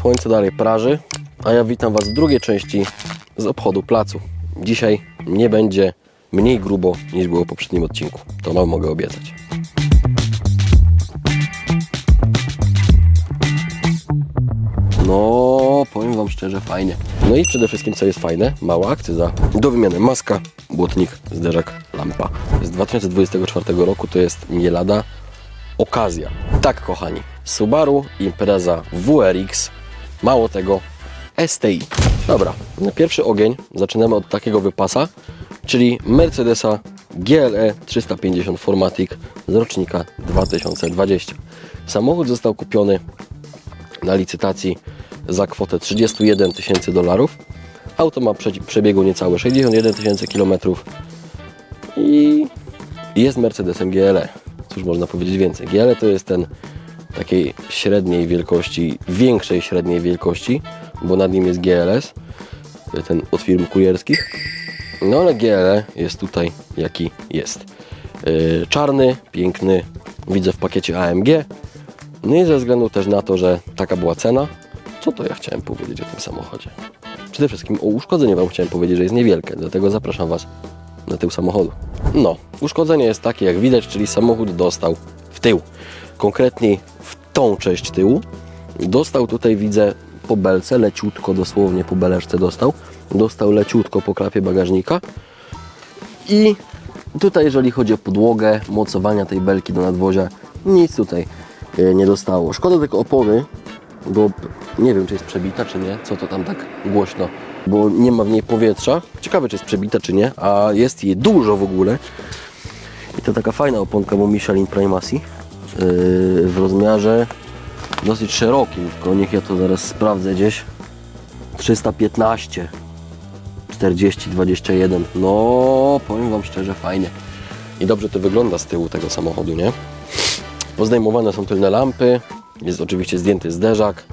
Słońce dalej praży, a ja witam Was w drugiej części z obchodu placu. Dzisiaj nie będzie mniej grubo niż było w poprzednim odcinku. To Wam mogę obiecać. No, powiem Wam szczerze, fajnie. No i przede wszystkim, co jest fajne, mała akcyza. Do wymiany maska, błotnik, zderzak, lampa. Z 2024 roku to jest nie lada okazja. Tak, kochani, Subaru Impreza WRX, mało tego, STI. Dobra, pierwszy ogień zaczynamy od takiego wypasa, czyli Mercedesa GLE 350 Formatic z rocznika 2020. Samochód został kupiony na licytacji za kwotę 31 tysięcy dolarów. Auto ma prze- przebiegu niecałe 61 tysięcy kilometrów i jest Mercedesem GLE. Cóż można powiedzieć więcej? GLE to jest ten takiej średniej wielkości, większej średniej wielkości, bo nad nim jest GLS, ten od firm kurierskich. No ale GLE jest tutaj jaki jest. Yy, czarny, piękny, widzę w pakiecie AMG. No i ze względu też na to, że taka była cena, co to ja chciałem powiedzieć o tym samochodzie? Przede wszystkim o uszkodzeniu Wam chciałem powiedzieć, że jest niewielkie, dlatego zapraszam Was na tył samochodu. No, uszkodzenie jest takie jak widać, czyli samochód dostał w tył. Konkretniej tą część tyłu. Dostał tutaj, widzę, po belce, leciutko, dosłownie po beleczce dostał. Dostał leciutko po klapie bagażnika. I tutaj, jeżeli chodzi o podłogę, mocowania tej belki do nadwozia, nic tutaj e, nie dostało. Szkoda tylko opony, bo nie wiem, czy jest przebita, czy nie. Co to tam tak głośno, bo nie ma w niej powietrza. Ciekawe, czy jest przebita, czy nie, a jest jej dużo w ogóle. I to taka fajna oponka, bo Michelin Primacy w rozmiarze dosyć szerokim, tylko niech ja to zaraz sprawdzę gdzieś. 315 40, 21. No, powiem Wam szczerze, fajnie. I dobrze to wygląda z tyłu tego samochodu, nie? Pozdejmowane są tylne lampy. Jest oczywiście zdjęty zderzak.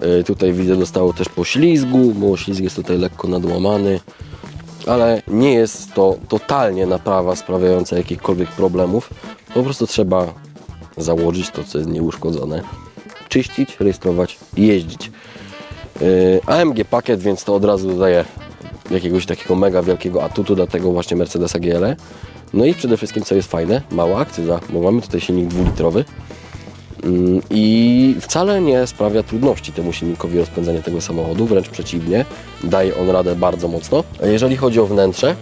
Yy, Tutaj widzę dostało też po ślizgu, bo ślizg jest tutaj lekko nadłamany. Ale nie jest to totalnie naprawa sprawiająca jakichkolwiek problemów. Po prostu trzeba założyć to, co jest nieuszkodzone. Czyścić, rejestrować i jeździć. Yy, AMG pakiet, więc to od razu dodaje jakiegoś takiego mega wielkiego atutu do tego właśnie Mercedesa GLE. No i przede wszystkim, co jest fajne, mała akcyza, bo mamy tutaj silnik dwulitrowy Mm, i wcale nie sprawia trudności temu silnikowi rozpędzania tego samochodu, wręcz przeciwnie, daje on radę bardzo mocno. A jeżeli chodzi o wnętrze,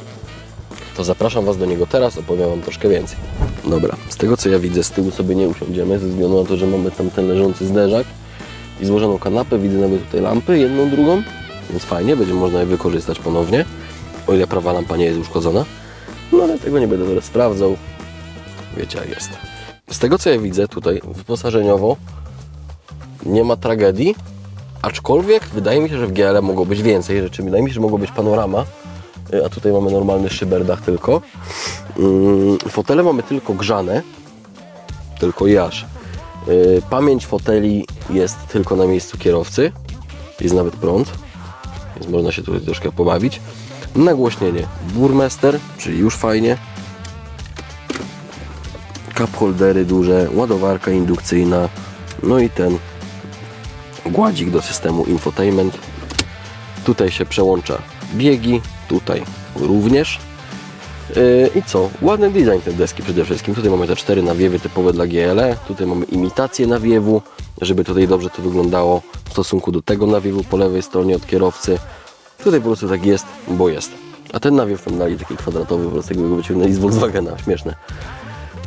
to zapraszam Was do niego teraz, opowiem Wam troszkę więcej. Dobra, z tego co ja widzę, z tyłu sobie nie usiądziemy, ze względu na to, że mamy tam ten leżący zderzak i złożoną kanapę, widzę nawet tutaj lampy, jedną, drugą, więc fajnie, będzie można je wykorzystać ponownie, o ile prawa lampa nie jest uszkodzona. No ale tego nie będę teraz sprawdzał, wiecie jak jest. Z tego co ja widzę tutaj wyposażeniowo nie ma tragedii, aczkolwiek wydaje mi się, że w GL mogło być więcej rzeczy. Wydaje mi się, że mogło być panorama, a tutaj mamy normalny szyberdach tylko. Ym, Fotele mamy tylko grzane, tylko jaż. Y, Pamięć foteli jest tylko na miejscu kierowcy, jest nawet prąd, więc można się tutaj troszkę pobawić. Nagłośnienie Burmester, czyli już fajnie. Cup holdery duże, ładowarka indukcyjna, no i ten gładzik do systemu infotainment. Tutaj się przełącza biegi, tutaj również. Yy, I co? Ładny design tej deski przede wszystkim. Tutaj mamy te cztery nawiewy typowe dla GLE. Tutaj mamy imitację nawiewu, żeby tutaj dobrze to wyglądało w stosunku do tego nawiewu po lewej stronie od kierowcy. Tutaj po prostu tak jest, bo jest. A ten nawiew tam dali taki kwadratowy, po prostu go wyciągnęli z Volkswagena, śmieszne.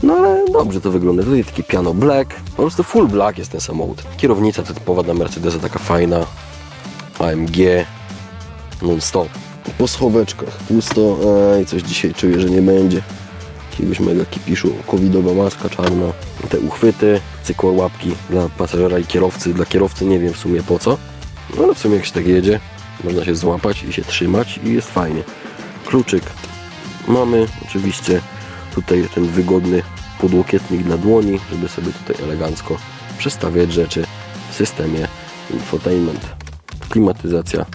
No ale dobrze to wygląda. Tutaj taki piano black. Po prostu full black jest ten samochód. Kierownica typowa dla Mercedesa, taka fajna. AMG. Non-stop. Po schoweczkach pusto. Ej, coś dzisiaj czuję, że nie będzie. Jakiegoś mega kipiszu. Covidowa maska czarna. Te uchwyty, cykło łapki dla pasażera i kierowcy. Dla kierowcy nie wiem w sumie po co. No ale w sumie jak się tak jedzie, można się złapać i się trzymać i jest fajnie. Kluczyk mamy oczywiście tutaj ten wygodny podłokietnik dla dłoni, żeby sobie tutaj elegancko przestawiać rzeczy w systemie infotainment. Klimatyzacja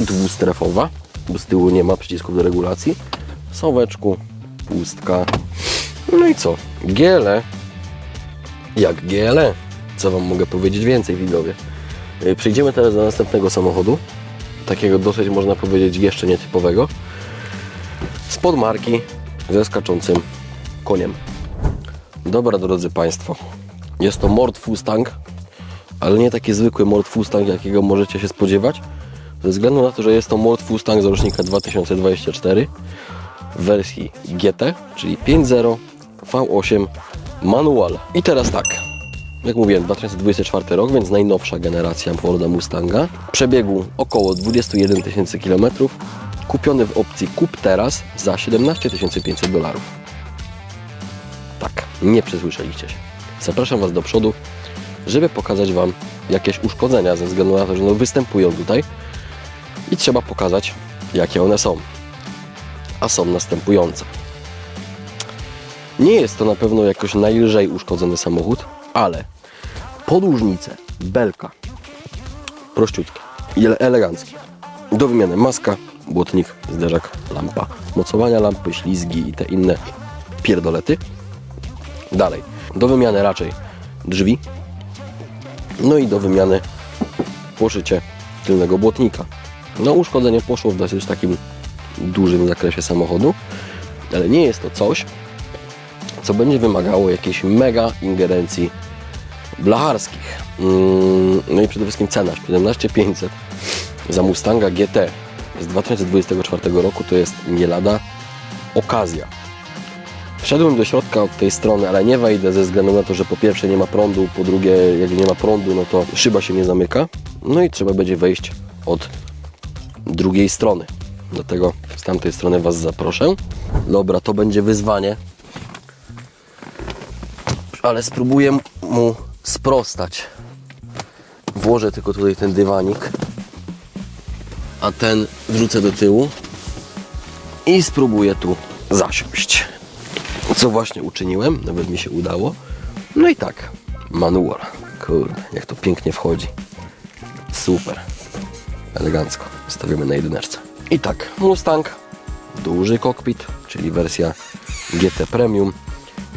dwustrefowa, bo z tyłu nie ma przycisków do regulacji. W Sałeczku, pustka. No i co? GLE jak GLE. Co Wam mogę powiedzieć więcej, widzowie? Yy, Przejdziemy teraz do następnego samochodu. Takiego dosyć, można powiedzieć, jeszcze nietypowego. Spod marki ze skaczącym koniem. Dobra, drodzy Państwo. Jest to Mord Mustang, ale nie taki zwykły Mord Mustang, jakiego możecie się spodziewać. Ze względu na to, że jest to Mord Mustang z rocznika 2024 w wersji GT, czyli 5.0 V8 manual. I teraz tak, jak mówiłem, 2024 rok, więc najnowsza generacja Forda Mustanga. Przebiegu około 21 tysięcy km. Kupiony w opcji Kup teraz za 17 500 dolarów. Tak, nie przesłyszeliście się. Zapraszam Was do przodu, żeby pokazać Wam jakieś uszkodzenia, ze względu na to, że no występują tutaj i trzeba pokazać, jakie one są. A są następujące. Nie jest to na pewno jakoś najlżej uszkodzony samochód, ale podłużnice, belka, prościutkie ele- eleganckie. Do wymiany maska, błotnik, zderzak, lampa, mocowania lampy, ślizgi i te inne pierdolety. Dalej, do wymiany raczej drzwi, no i do wymiany poszycie tylnego błotnika. No uszkodzenie poszło w dosyć takim dużym zakresie samochodu, ale nie jest to coś, co będzie wymagało jakiejś mega ingerencji blacharskich. Mm, No i przede wszystkim cena 17500 za Mustanga GT z 2024 roku to jest nie lada okazja. Wszedłem do środka od tej strony, ale nie wejdę ze względu na to, że po pierwsze nie ma prądu, po drugie jak nie ma prądu, no to szyba się nie zamyka. No i trzeba będzie wejść od drugiej strony. Dlatego z tamtej strony Was zaproszę. Dobra, to będzie wyzwanie. Ale spróbuję mu sprostać. Włożę tylko tutaj ten dywanik, a ten wrzucę do tyłu i spróbuję tu zasiąść. Co właśnie uczyniłem, nawet mi się udało. No i tak, manual. Kurde, jak to pięknie wchodzi. Super. Elegancko. Stawiamy na jedyneczce. I tak, Mustang, duży kokpit, czyli wersja GT Premium.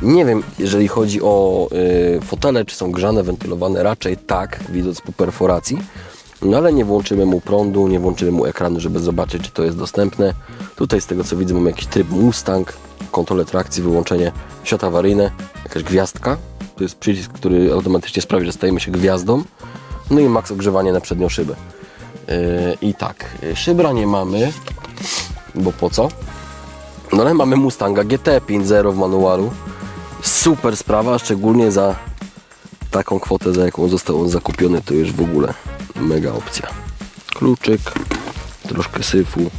Nie wiem, jeżeli chodzi o y, fotele, czy są grzane, wentylowane, raczej tak, widząc po perforacji. No ale nie włączymy mu prądu, nie włączymy mu ekranu, żeby zobaczyć, czy to jest dostępne. Tutaj z tego co widzę mamy jakiś tryb Mustang, kontrolę trakcji, wyłączenie światła awaryjne, jakaś gwiazdka. To jest przycisk, który automatycznie sprawi, że stajemy się gwiazdą. No i max ogrzewanie na przednią szybę. Yy, I tak, szybra nie mamy, bo po co? No ale mamy Mustanga GT 5.0 w manualu. Super sprawa, szczególnie za taką kwotę, za jaką został on zakupiony, to już w ogóle mega opcja. Kluczyk, troszkę syfu.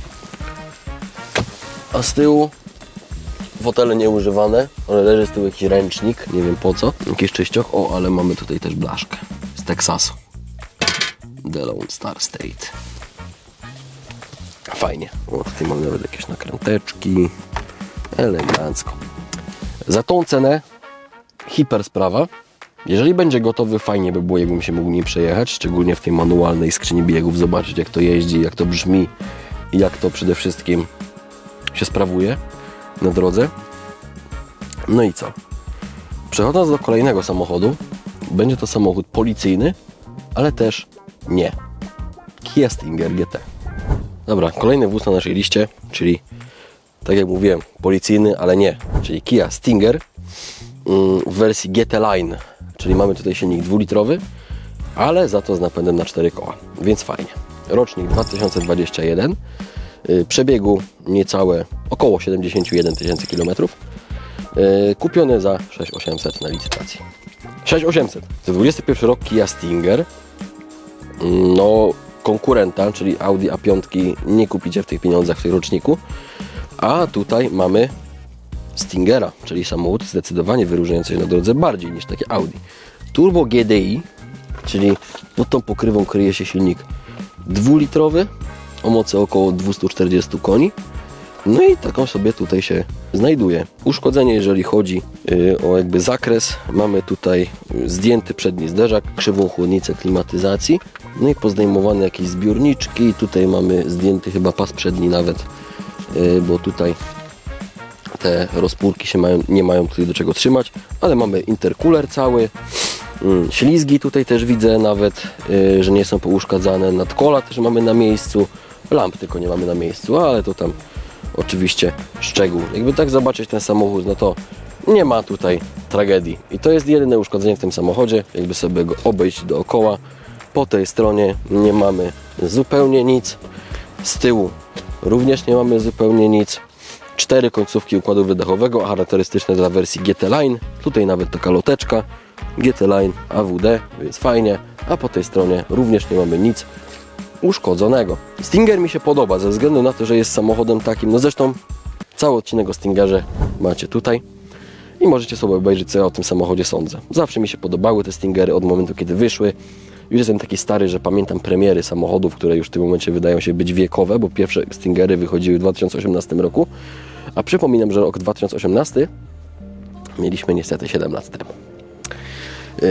A z tyłu fotele nieużywane, ale leży z tyłu jakiś ręcznik, nie wiem po co. Jakiś czyścioch, o, ale mamy tutaj też blaszkę z Teksasu. The Lone Star State. Fajnie. O, tutaj mamy nawet jakieś nakręteczki. Elegancko. Za tą cenę hiper sprawa. Jeżeli będzie gotowy, fajnie by było, jakbym się mógł nim przejechać, szczególnie w tej manualnej skrzyni biegów, zobaczyć jak to jeździ, jak to brzmi i jak to przede wszystkim się sprawuje na drodze. No i co? Przechodząc do kolejnego samochodu, będzie to samochód policyjny, ale też nie. Kia Stinger GT. Dobra, kolejny wóz na naszej liście, czyli tak jak mówiłem, policyjny, ale nie, czyli Kia Stinger mm, w wersji GT Line, czyli mamy tutaj silnik dwulitrowy, ale za to z napędem na 4 koła, więc fajnie. Rocznik 2021, y, przebiegu niecałe około 71 tysięcy kilometrów, y, kupiony za 6800 na licytacji. 6800 to 21 rok Kia Stinger, no konkurenta, czyli Audi A5 nie kupicie w tych pieniądzach w tym roczniku. A tutaj mamy Stingera, czyli samochód zdecydowanie wyróżniający się na drodze bardziej niż takie Audi. Turbo GDI, czyli pod tą pokrywą kryje się silnik dwulitrowy o mocy około 240 koni. No i taką sobie tutaj się znajduje. Uszkodzenie, jeżeli chodzi y, o jakby zakres, mamy tutaj y, zdjęty przedni zderzak, krzywą chłodnicę klimatyzacji, no i pozdejmowane jakieś zbiorniczki. Tutaj mamy zdjęty chyba pas przedni nawet, y, bo tutaj te rozpórki się mają, nie mają tutaj do czego trzymać, ale mamy intercooler cały, Mm, ślizgi tutaj też widzę nawet, y, że nie są pouszkadzane. Nadkola też mamy na miejscu. Lamp tylko nie mamy na miejscu, ale to tam oczywiście szczegół. Jakby tak zobaczyć ten samochód, no to nie ma tutaj tragedii. I to jest jedyne uszkodzenie w tym samochodzie. Jakby sobie go obejść dookoła. Po tej stronie nie mamy zupełnie nic. Z tyłu również nie mamy zupełnie nic. Cztery końcówki układu wydechowego, charakterystyczne dla wersji GT Line. Tutaj nawet taka loteczka. GT Line AWD, więc fajnie. A po tej stronie również nie mamy nic uszkodzonego. Stinger mi się podoba ze względu na to, że jest samochodem takim, no zresztą cały odcinek o Stingerze macie tutaj i możecie sobie obejrzeć, co ja o tym samochodzie sądzę. Zawsze mi się podobały te Stingery od momentu, kiedy wyszły. Już jestem taki stary, że pamiętam premiery samochodów, które już w tym momencie wydają się być wiekowe, bo pierwsze Stingery wychodziły w 2018 roku. A przypominam, że rok 2018 mieliśmy niestety 7 lat temu. Yy,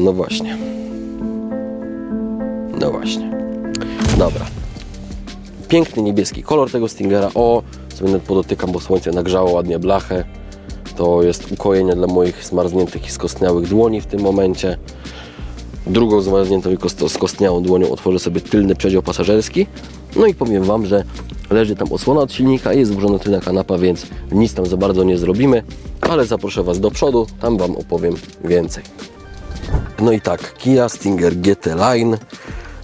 no właśnie. No właśnie. Dobra. Piękny niebieski kolor tego Stingera. O, sobie nawet podotykam, bo słońce nagrzało ładnie blachę. To jest ukojenie dla moich zmarzniętych i skostniałych dłoni w tym momencie. Drugą zmarzniętą i kosto- skostniałą dłonią otworzę sobie tylny przedział pasażerski. No i powiem Wam, że leży tam osłona od silnika i jest złożona tylna kanapa, więc nic tam za bardzo nie zrobimy. Ale zaproszę Was do przodu, tam Wam opowiem więcej. No i tak, Kia Stinger GT Line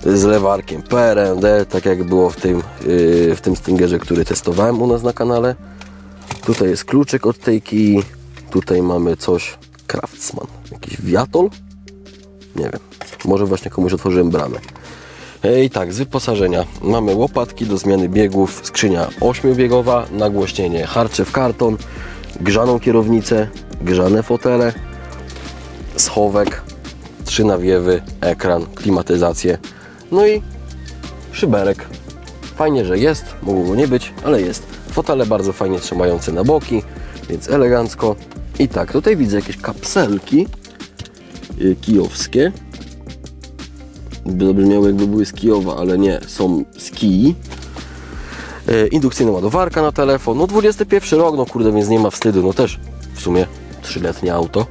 z lewarkiem PRD, tak jak było w tym, yy, w tym Stingerze, który testowałem u nas na kanale. Tutaj jest kluczyk od tej Kii, tutaj mamy coś Craftsman, jakiś wiatol? Nie wiem, może właśnie komuś otworzyłem bramę. I tak, z wyposażenia mamy łopatki do zmiany biegów, skrzynia ośmiobiegowa, nagłośnienie harcze w karton, grzaną kierownicę, grzane fotele, schowek, trzy nawiewy, ekran, klimatyzację, no i szyberek. Fajnie, że jest, mogło go nie być, ale jest. Fotele bardzo fajnie trzymające na boki, więc elegancko. I tak, tutaj widzę jakieś kapselki kijowskie. By zabrzmiały jakby były z Kijowa, ale nie, są z Kii. E, Indukcyjna ładowarka na telefon. No 21 rok, no kurde, więc nie ma wstydu. No też w sumie trzyletnie auto.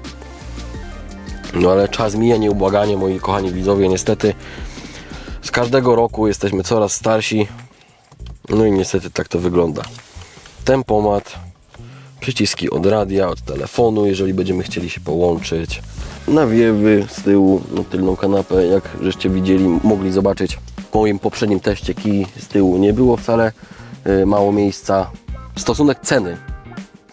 No ale czas mija nieubłaganie, moi kochani widzowie, niestety. Z każdego roku jesteśmy coraz starsi. No i niestety tak to wygląda. Tempomat, przyciski od radia, od telefonu, jeżeli będziemy chcieli się połączyć. Nawiewy z tyłu, no, tylną kanapę, jak żeście widzieli, mogli zobaczyć w moim poprzednim teście kij z tyłu nie było wcale y, mało miejsca. Stosunek ceny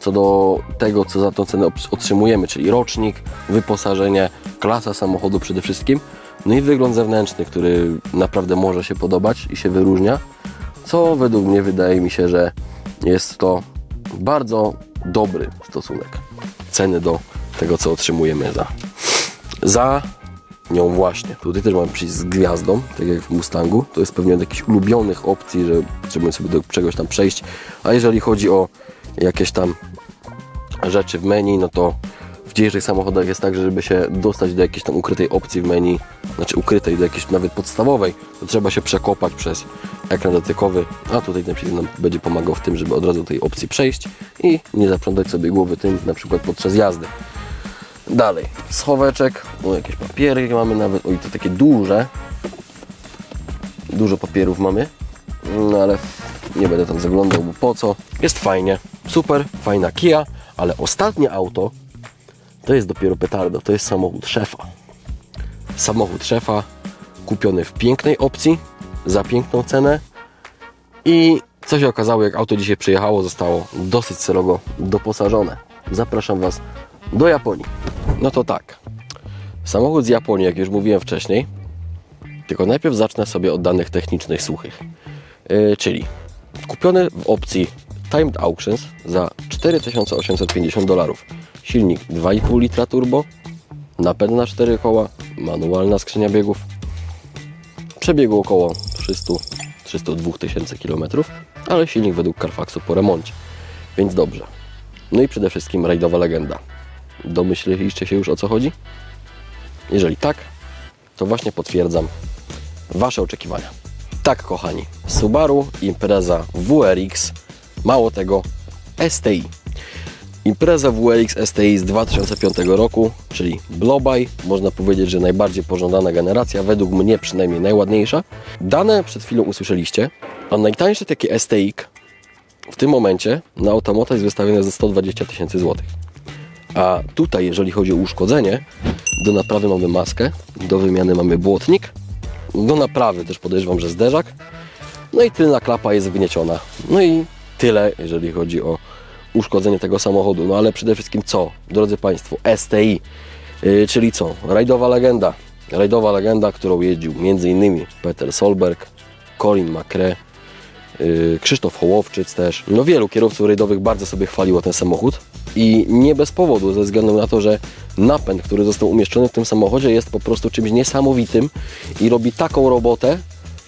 co do tego, co za tą cenę otrzymujemy, czyli rocznik, wyposażenie, klasa samochodu przede wszystkim, no i wygląd zewnętrzny, który naprawdę może się podobać i się wyróżnia, co według mnie wydaje mi się, że jest to bardzo dobry stosunek ceny do tego, co otrzymujemy za, za nią właśnie. Tutaj też mamy przycisk z gwiazdą, tak jak w Mustangu. To jest pewnie od jakichś ulubionych opcji, że potrzebujemy sobie do czegoś tam przejść. A jeżeli chodzi o jakieś tam rzeczy w menu, no to w dzisiejszych samochodach jest tak, że żeby się dostać do jakiejś tam ukrytej opcji w menu, znaczy ukrytej, do jakiejś nawet podstawowej, to trzeba się przekopać przez ekran dotykowy, a tutaj ten przycisk nam będzie pomagał w tym, żeby od razu do tej opcji przejść i nie zaprzątać sobie głowy tym na przykład podczas jazdy. Dalej, schoweczek, o jakieś papiery mamy nawet, oj to takie duże, dużo papierów mamy, no ale nie będę tam zaglądał, bo po co. Jest fajnie, super, fajna Kia, ale ostatnie auto to jest dopiero petardo, to jest samochód szefa. Samochód szefa kupiony w pięknej opcji, za piękną cenę i co się okazało, jak auto dzisiaj przyjechało, zostało dosyć celowo doposażone. Zapraszam Was do Japonii. No to tak, samochód z Japonii, jak już mówiłem wcześniej, tylko najpierw zacznę sobie od danych technicznych suchych. Yy, czyli kupiony w opcji Timed Auctions za 4850 dolarów. Silnik 2,5 litra turbo, napęd na 4 koła, manualna skrzynia biegów, przebiegu około 300 302 tysięcy km, ale silnik według Carfaxu po remoncie. Więc dobrze. No i przede wszystkim rajdowa legenda. Domyśliliście się już o co chodzi? Jeżeli tak, to właśnie potwierdzam Wasze oczekiwania. Tak, kochani, Subaru Impreza WRX, mało tego, STI. Impreza WLX STI z 2005 roku, czyli Blobaj, można powiedzieć, że najbardziej pożądana generacja, według mnie przynajmniej najładniejsza. Dane przed chwilą usłyszeliście, a najtańsze takie STIK w tym momencie na Automata jest wystawione za 120 tysięcy złotych. A tutaj, jeżeli chodzi o uszkodzenie, do naprawy mamy maskę, do wymiany mamy błotnik, do naprawy też podejrzewam, że zderzak, no i tylna klapa jest wgnieciona. No i tyle, jeżeli chodzi o uszkodzenie tego samochodu. No ale przede wszystkim co, drodzy Państwo, STI, yy, czyli co? Rajdowa legenda. Rajdowa legenda, którą jeździł m.in. Peter Solberg, Colin McRae, yy, Krzysztof Hołowczyc też. No wielu kierowców rajdowych bardzo sobie chwaliło ten samochód i nie bez powodu, ze względu na to, że napęd, który został umieszczony w tym samochodzie jest po prostu czymś niesamowitym i robi taką robotę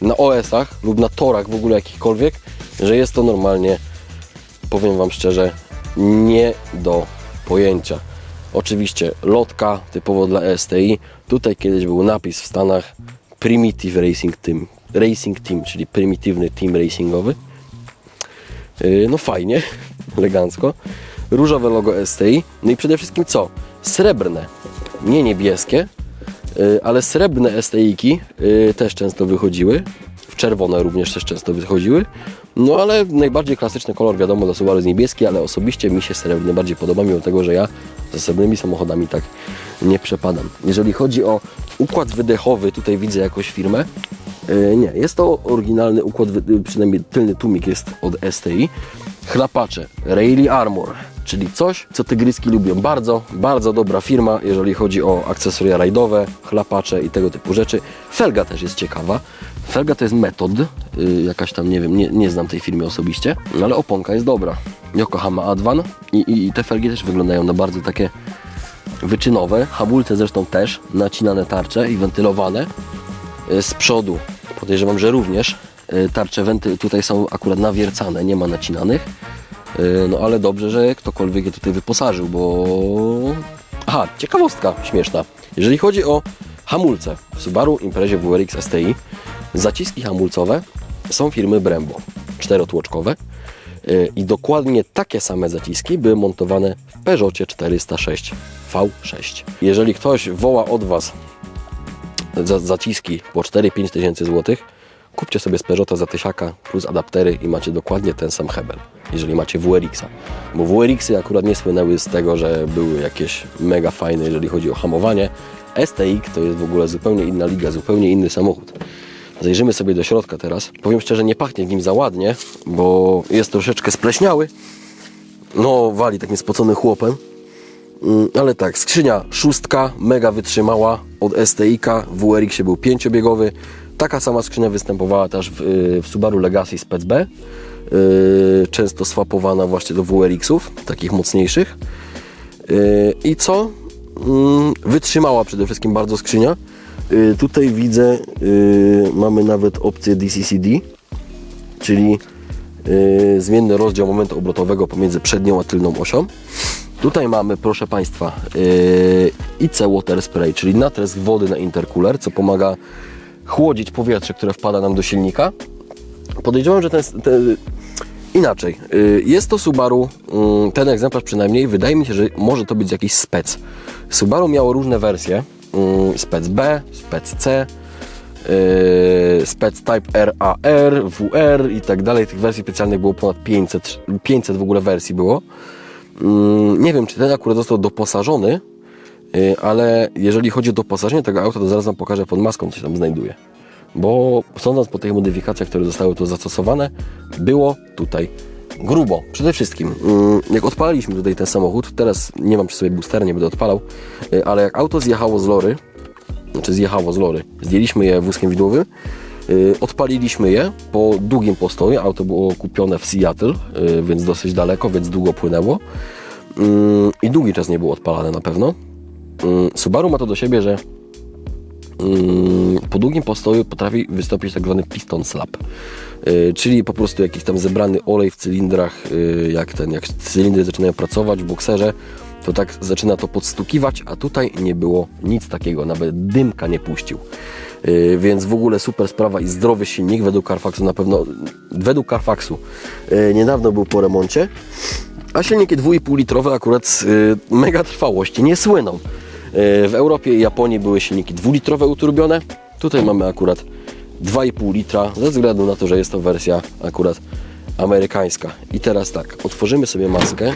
na OS-ach lub na torach w ogóle jakichkolwiek, że jest to normalnie, powiem Wam szczerze, nie do pojęcia. Oczywiście lotka typowo dla STI. Tutaj kiedyś był napis w Stanach Primitive Racing Team, Racing Team, czyli prymitywny team racingowy. Yy, No fajnie, elegancko. Różowe logo STI. No i przede wszystkim co? Srebrne, nie niebieskie, yy, ale srebrne STI-ki yy, też często wychodziły. W czerwone również też często wychodziły. No ale najbardziej klasyczny kolor wiadomo dla Subaru jest niebieski, ale osobiście mi się srebrny bardziej podoba, mimo tego, że ja ze srebrnymi samochodami tak nie przepadam. Jeżeli chodzi o układ wydechowy, tutaj widzę jakąś firmę. Yy, Nie, jest to oryginalny układ, przynajmniej tylny tłumik jest od STI. Chlapacze, Rayleigh Armor, czyli coś, co tygryski lubią bardzo. Bardzo dobra firma, jeżeli chodzi o akcesoria rajdowe, chlapacze i tego typu rzeczy. Felga też jest ciekawa. Felga to jest metod, yy, jakaś tam, nie wiem, nie, nie znam tej firmy osobiście, no ale oponka jest dobra. Yokohama Advan i, i, i te felgi też wyglądają na bardzo takie wyczynowe. Hamulce zresztą też, nacinane tarcze i wentylowane. Y, Z przodu podejrzewam, że również tarcze wenty tutaj są akurat nawiercane, nie ma nacinanych. Y, No ale dobrze, że ktokolwiek je tutaj wyposażył, bo... Aha, ciekawostka śmieszna. Jeżeli chodzi o hamulce w Subaru Imprezie WRX STI, zaciski hamulcowe są firmy Brembo, czterotłoczkowe. Y, I dokładnie takie same zaciski były montowane w Peugeotie 406 V6. Jeżeli ktoś woła od Was za, zaciski po 4-5 tysięcy złotych, kupcie sobie z Peugeota za tysiaka plus adaptery i macie dokładnie ten sam hebel, jeżeli macie WRX-a. Bo WRX-y akurat nie słynęły z tego, że były jakieś mega fajne, jeżeli chodzi o hamowanie. STX to jest w ogóle zupełnie inna liga, zupełnie inny samochód. Zajrzymy sobie do środka teraz. Powiem szczerze, nie pachnie nim za ładnie, bo jest troszeczkę spleśniały. No, wali takim spoconym chłopem. Mm, Ale tak, skrzynia szóstka, mega wytrzymała od STI-ka, WRX był pięciobiegowy. Taka sama skrzynia występowała też w, y, w Subaru Legacy Spec B. Yy, często swapowana właśnie do WRX-ów, takich mocniejszych. Yy, I co? Mm, Wytrzymała przede wszystkim bardzo skrzynia. Tutaj widzę, mamy nawet opcję DCCD, czyli zmienny rozdział momentu obrotowego pomiędzy przednią a tylną osią. Tutaj mamy, proszę Państwa, IC Water Spray, czyli natrysk wody na intercooler, co pomaga chłodzić powietrze, które wpada nam do silnika. Podejrzewam, że ten, ten inaczej. yy, Jest to Subaru, yy, ten egzemplarz przynajmniej, wydaje mi się, że może to być jakiś spec. Subaru miało różne wersje, yy, spec B, spec C, yy, spec Type RAR, WR i tak dalej. Tych wersji specjalnych było ponad 500, 500 w ogóle wersji było. Mm, Nie wiem, czy ten akurat został doposażony, y, ale jeżeli chodzi o doposażenie tego auta, to zaraz Wam pokażę pod maską, co się tam znajduje. Bo sądząc po tych modyfikacjach, które zostały tu zastosowane, było tutaj grubo. Przede wszystkim, mm, jak odpalaliśmy tutaj ten samochód, teraz nie mam przy sobie boostera, nie będę odpalał, y, ale jak auto zjechało z lory, znaczy zjechało z lory, zdjęliśmy je wózkiem widłowym, y, odpaliliśmy je po długim postoju, auto było kupione w Seattle, y, więc dosyć daleko, więc długo płynęło Mm, i długi czas nie było odpalane na pewno. Mm, Subaru ma to do siebie, że mm, po długim postoju potrafi wystąpić tak zwany piston slap. Y, Czyli po prostu jakiś tam zebrany olej w cylindrach, y, jak ten, jak cylindry zaczynają pracować w bokserze, to tak zaczyna to podstukiwać, a tutaj nie było nic takiego, nawet dymka nie puścił. Y, Więc w ogóle super sprawa i zdrowy silnik według Carfaxu na pewno, według Carfaxu niedawno był po remoncie, A silniki 2,5 litrowe akurat mega trwałości nie słyną. Y, w Europie i Japonii były silniki 2-litrowe uturbione. Tutaj mamy akurat 2,5 litra, ze względu na to, że jest to wersja akurat amerykańska. I teraz tak, otworzymy sobie maskę.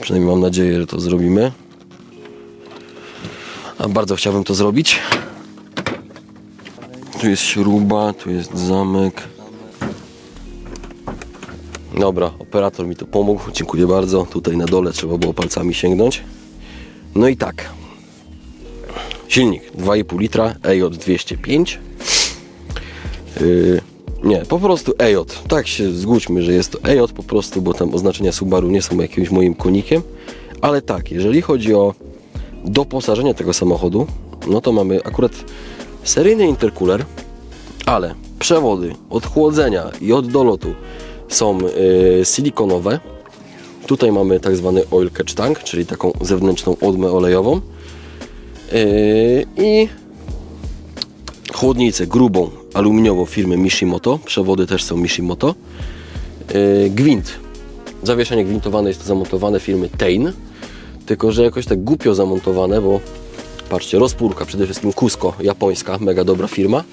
Przynajmniej mam nadzieję, że to zrobimy. A bardzo chciałbym to zrobić. Tu jest śruba, tu jest zamek. Dobra, operator mi to pomógł, dziękuję bardzo. Tutaj na dole trzeba było palcami sięgnąć. No i tak. Silnik 2,5 litra, EJ 205. Yy, nie, po prostu EJ. Tak się zgódźmy, że jest to EJ po prostu, bo tam oznaczenia Subaru nie są jakimś moim konikiem. Ale tak, jeżeli chodzi o doposażenie tego samochodu, no to mamy akurat seryjny intercooler, ale przewody od chłodzenia i od dolotu są y, silikonowe. Tutaj mamy tak zwany oil catch tank, czyli taką zewnętrzną odmę olejową. Yy, I chłodnicę grubą aluminiową firmy Mishimoto. Przewody też są Mishimoto. Yy, Gwint. Zawieszenie gwintowane jest to zamontowane firmy Tein. Tylko, że jakoś tak głupio zamontowane, bo patrzcie, rozpórka, przede wszystkim Cusco, japońska, mega dobra firma.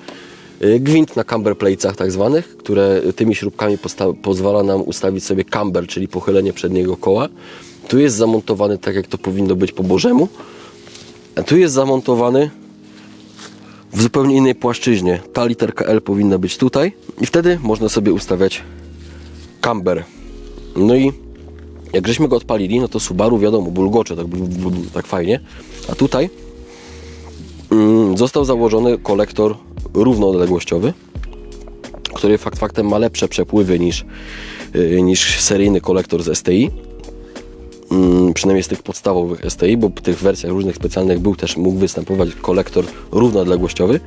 Yy, Gwint na camber platesach tak zwanych, które tymi śrubkami pozwala nam ustawić sobie camber, czyli pochylenie przedniego koła. Tu jest zamontowany tak, jak to powinno być po bożemu. A tu jest zamontowany w zupełnie innej płaszczyźnie. Ta literka L powinna być tutaj i wtedy można sobie ustawiać camber. No i jak żeśmy go odpalili, no to Subaru wiadomo, bulgocze tak, tak fajnie. A tutaj mm, został założony kolektor równoodległościowy, który fakt faktem ma lepsze przepływy niż, yy, niż seryjny kolektor z STI. Mm, przynajmniej z tych podstawowych STI, bo w tych wersjach różnych specjalnych był też, mógł występować kolektor równoodległościowy.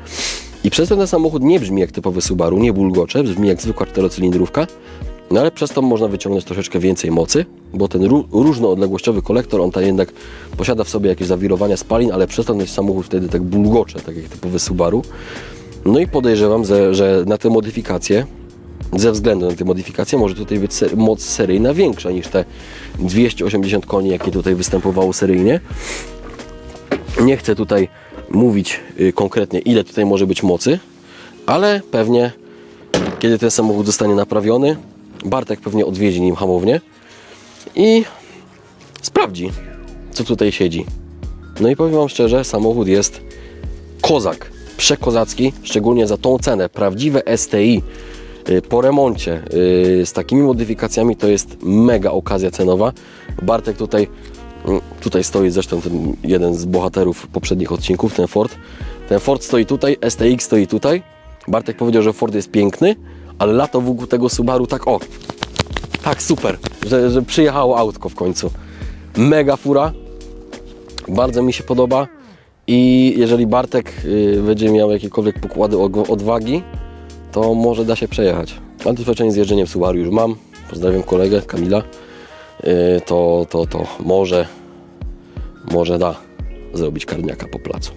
I przez to ten samochód nie brzmi jak typowy Subaru, nie bulgocze, brzmi jak zwykła czterocylindrówka, no ale przez to można wyciągnąć troszeczkę więcej mocy, bo ten ró- różnoodległościowy kolektor, on tam jednak posiada w sobie jakieś zawirowania spalin, ale przez to ten samochód wtedy tak bulgocze, tak jak typowy Subaru. No i podejrzewam, że, że na te modyfikacje, ze względu na te modyfikacje, może tutaj być ser- moc seryjna większa niż te 280 koni, jakie tutaj występowało seryjnie. Nie chcę tutaj mówić y, konkretnie, ile tutaj może być mocy, ale pewnie, kiedy ten samochód zostanie naprawiony, Bartek pewnie odwiedzi nim hamownię i sprawdzi, co tutaj siedzi. No i powiem Wam szczerze, samochód jest kozak, przekozacki, szczególnie za tą cenę. Prawdziwe STI y, po remoncie y, z takimi modyfikacjami to jest mega okazja cenowa. Bartek tutaj, mm, tutaj stoi zresztą ten jeden z bohaterów poprzednich odcinków, ten Ford. Ten Ford stoi tutaj, STX stoi tutaj. Bartek powiedział, że Ford jest piękny, ale lato wokół tego Subaru tak o, tak super, że, że przyjechało autko w końcu. Mega fura, bardzo mi się podoba i jeżeli Bartek y, będzie miał jakiekolwiek pokłady odwagi, to może da się przejechać. Mam doświadczenie z jeżdżeniem Subaru już mam. Pozdrawiam kolegę Kamila. Y, to, to, to może, może da zrobić karniaka po placu.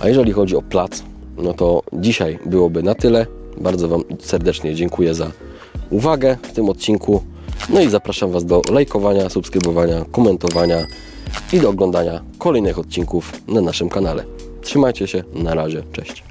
A jeżeli chodzi o plac, no to dzisiaj byłoby na tyle. Bardzo Wam serdecznie dziękuję za uwagę w tym odcinku. No i zapraszam Was do lajkowania, subskrybowania, komentowania i do oglądania kolejnych odcinków na naszym kanale. Trzymajcie się, na razie, cześć.